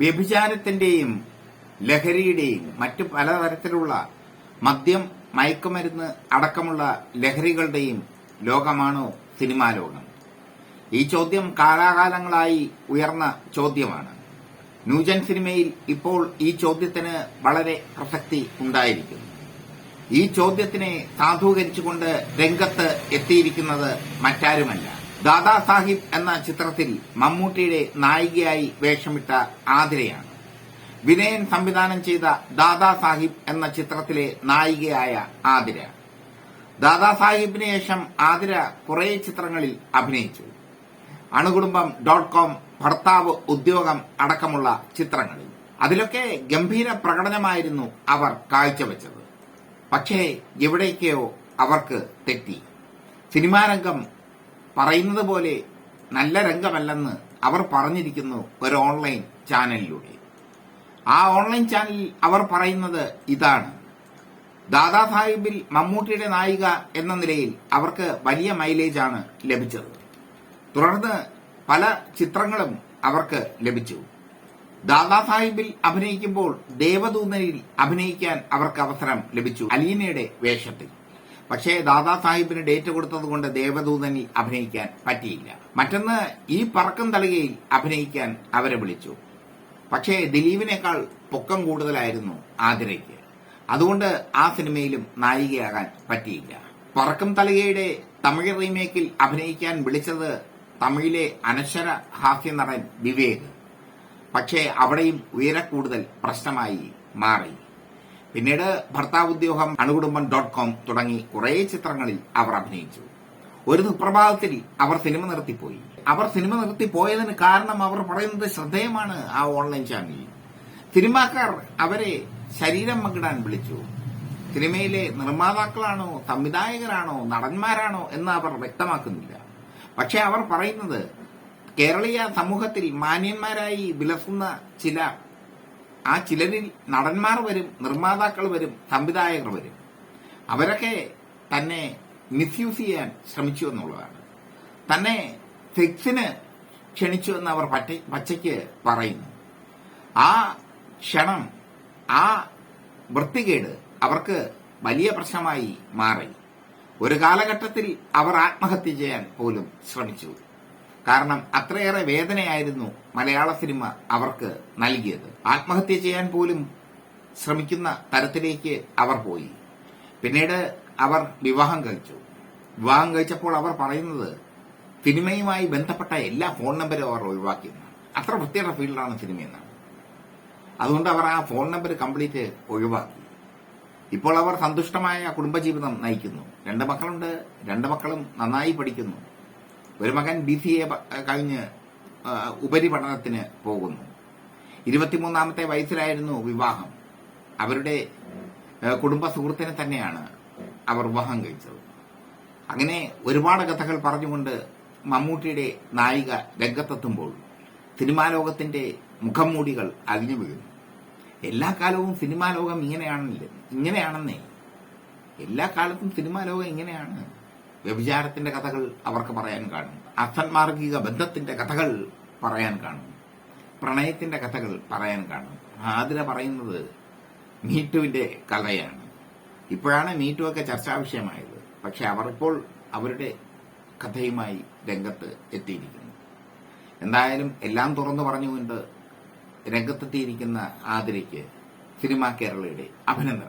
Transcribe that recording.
വ്യഭിചാരത്തിന്റെയും ലഹരിയുടെയും മറ്റു പലതരത്തിലുള്ള മദ്യം മയക്കുമരുന്ന് അടക്കമുള്ള ലഹരികളുടെയും ലോകമാണോ സിനിമാ ലോകം? ഈ ചോദ്യം കാലാകാലങ്ങളായി ഉയർന്ന ചോദ്യമാണ്. ന്യൂജൻ സിനിമയിൽ ഇപ്പോൾ ഈ ചോദ്യത്തിന് വളരെ പ്രസക്തി ഉണ്ടായിരിക്കുന്നു. ഈ ചോദ്യത്തിനെ സാധൂകരിച്ചുകൊണ്ട് രംഗത്ത് എത്തിയിരിക്കുന്നത് മറ്റാരുമല്ല. ദാദാ സാഹിബ് എന്ന ചിത്രത്തിൽ മമ്മൂട്ടിയുടെ നായികയായി വേഷമിട്ട ആതിരയാണ്. വിനയൻ സംവിധാനം ചെയ്ത ദാദാ സാഹിബ് എന്ന ചിത്രത്തിലെ നായികയായ ആതിര. ദാദാ സാഹിബിന് ശേഷം ആതിര കുറെ ചിത്രങ്ങളിൽ അഭിനയിച്ചു. അണുകുടുംബം ഡോട്ട് കോം ഭർത്താവ് ഉദ്യോഗം അടക്കമുള്ള ചിത്രങ്ങളിൽ. അതിലൊക്കെ ഗംഭീര പ്രകടനമായിരുന്നു അവർ കാഴ്ചവെച്ചത്. പക്ഷേ എവിടേക്കോ അവർക്ക് തെറ്റി. സിനിമാ രംഗം പറയുന്നത് പോലെ നല്ല രംഗമല്ലെന്ന് അവർ പറഞ്ഞിരിക്കുന്നു ഒരു ഓൺലൈൻ ചാനലിലൂടെ. ആ ഓൺലൈൻ ചാനലിൽ അവർ പറയുന്നത് ഇതാണ്. ദാദാ സാഹിബിൽ മമ്മൂട്ടിയുടെ നായിക എന്ന നിലയിൽ അവർക്ക് വലിയ മൈലേജാണ് ലഭിച്ചത്. തുടർന്ന് പല ചിത്രങ്ങളും അവർക്ക് ലഭിച്ചു. ദാദാ സാഹിബിൽ അഭിനയിക്കുമ്പോൾ ദേവദൂതനിൽ അഭിനയിക്കാൻ അവർക്ക് അവസരം ലഭിച്ചു അലീനയുടെ വേഷത്തിൽ. പക്ഷേ ദാദാ സാഹിബിന് ഡേറ്റ് കൊടുത്തതുകൊണ്ട് ദേവദൂതനിൽ അഭിനയിക്കാൻ പറ്റിയില്ല. മറ്റൊന്ന് ഈ പറക്കം തളികയിൽ അഭിനയിക്കാൻ അവരെ വിളിച്ചു. പക്ഷേ ദിലീപിനേക്കാൾ പൊക്കം കൂടുതലായിരുന്നു ആതിരയ്ക്ക്. അതുകൊണ്ട് ആ സിനിമയിലും നായികയാകാൻ പറ്റിയില്ല. പറക്കം തളികയുടെ തമിഴ് റീമേക്കിൽ അഭിനയിക്കാൻ വിളിച്ചത് തമിഴിലെ അനശ്വര ഹാസ്യ നടൻ വിവേക്. പക്ഷേ അവിടെയും ഉയരക്കൂടുതൽ പ്രശ്നമായി മാറി. പിന്നീട് ഭർത്താവ് ഉദ്യോഗം അണുകുടുംബം ഡോട്ട് കോം തുടങ്ങി കുറേ ചിത്രങ്ങളിൽ അവർ അഭിനയിച്ചു. ഒരു സുപ്രഭാതത്തിൽ അവർ സിനിമ നിർത്തിപ്പോയി. അവർ സിനിമ നിർത്തിപ്പോയതിന് കാരണം അവർ പറയുന്നത് ശ്രദ്ധേയമാണ് ആ ഓൺലൈൻ ചാനലിൽ. സിനിമാക്കാർ അവരെ ശരീരം പങ്കിടാൻ വിളിച്ചു. സിനിമയിലെ നിർമ്മാതാക്കളാണോ സംവിധായകരാണോ നടന്മാരാണോ എന്ന് അവർ വ്യക്തമാക്കുന്നില്ല. പക്ഷെ അവർ പറയുന്നത് കേരളീയ സമൂഹത്തിൽ മാന്യന്മാരായി വിലസുന്ന ചില ആ ചിലരിൽ നടന്മാർ വരും നിർമ്മാതാക്കൾ വരും സംവിധായകർ വരും. അവരൊക്കെ തന്നെ മിസ്യൂസ് ചെയ്യാൻ ശ്രമിച്ചു എന്നുള്ളതാണ്. തന്നെ സെക്സിന് ക്ഷണിച്ചു എന്ന് അവർ പറ്റ പച്ചയ്ക്ക് പറയുന്നു. ആ ക്ഷണം ആ വൃത്തികേട് അവർക്ക് വലിയ പ്രശ്നമായി മാറി. ഒരു കാലഘട്ടത്തിൽ അവർ ആത്മഹത്യ ചെയ്യാൻ പോലും ശ്രമിച്ചു. കാരണം അത്രയേറെ വേദനയായിരുന്നു മലയാള സിനിമ അവർക്ക് നൽകിയത്. ആത്മഹത്യ ചെയ്യാൻ പോലും ശ്രമിക്കുന്ന തരത്തിലേക്ക് അവർ പോയി. പിന്നീട് അവർ വിവാഹം കഴിച്ചു. വിവാഹം കഴിച്ചപ്പോൾ അവർ പറയുന്നത് സിനിമയുമായി ബന്ധപ്പെട്ട എല്ലാ ഫോൺ നമ്പരും അവർ ഒഴിവാക്കിയെന്നാണ്. അത്ര വൃത്തിയുടെ ഫീൽഡാണ് സിനിമയെന്നാണ്. അതുകൊണ്ട് അവർ ആ ഫോൺ നമ്പർ കംപ്ലീറ്റ് ഒഴിവാക്കി. ഇപ്പോൾ അവർ സന്തുഷ്ടമായ കുടുംബജീവിതം നയിക്കുന്നു. രണ്ട് മക്കളുണ്ട് രണ്ട് മക്കളും നന്നായി പഠിക്കുന്നു. ഒരു മകൻ ബി സി എ കഴിഞ്ഞ് ഉപരിപഠനത്തിന് പോകുന്നു. ഇരുപത്തിമൂന്നാമത്തെ വയസ്സിലായിരുന്നു വിവാഹം. അവരുടെ കുടുംബ സുഹൃത്തിനെ തന്നെയാണ് അവർ വിവാഹം കഴിച്ചത്. അങ്ങനെ ഒരുപാട് കഥകൾ പറഞ്ഞുകൊണ്ട് മമ്മൂട്ടിയുടെ നായിക രംഗത്തെത്തുമ്പോൾ സിനിമാ ലോകത്തിന്റെ മുഖം മൂടികൾ അഴിഞ്ഞു വീഴുന്നു. എല്ലാ കാലവും സിനിമാ ലോകം ഇങ്ങനെയാണല്ലേ ഇങ്ങനെയാണെന്നേ. എല്ലാ കാലത്തും സിനിമാ ലോകം ഇങ്ങനെയാണ്. വ്യഭിചാരത്തിന്റെ കഥകൾ അവർക്ക് പറയാൻ കാണും അസന്മാർഗിക ബന്ധത്തിന്റെ കഥകൾ പറയാൻ കാണും പ്രണയത്തിന്റെ കഥകൾ പറയാൻ കാണും ആതിര പറയുന്നത് മീറ്റുവിന്റെ കഥയാണ്. ഇപ്പോഴാണ് മീറ്റു ഒക്കെ ചർച്ചാ വിഷയമായത്. പക്ഷെ അവർ ഇപ്പോൾ അവരുടെ കഥയുമായി രംഗത്ത് എത്തിയിരിക്കുന്നു. എന്തായാലും എല്ലാം തുറന്നു പറഞ്ഞുകൊണ്ട് രംഗത്തെത്തിയിരിക്കുന്ന ആതിരയ്ക്ക് സിനിമാ കേരളയുടെ അഭിനന്ദനം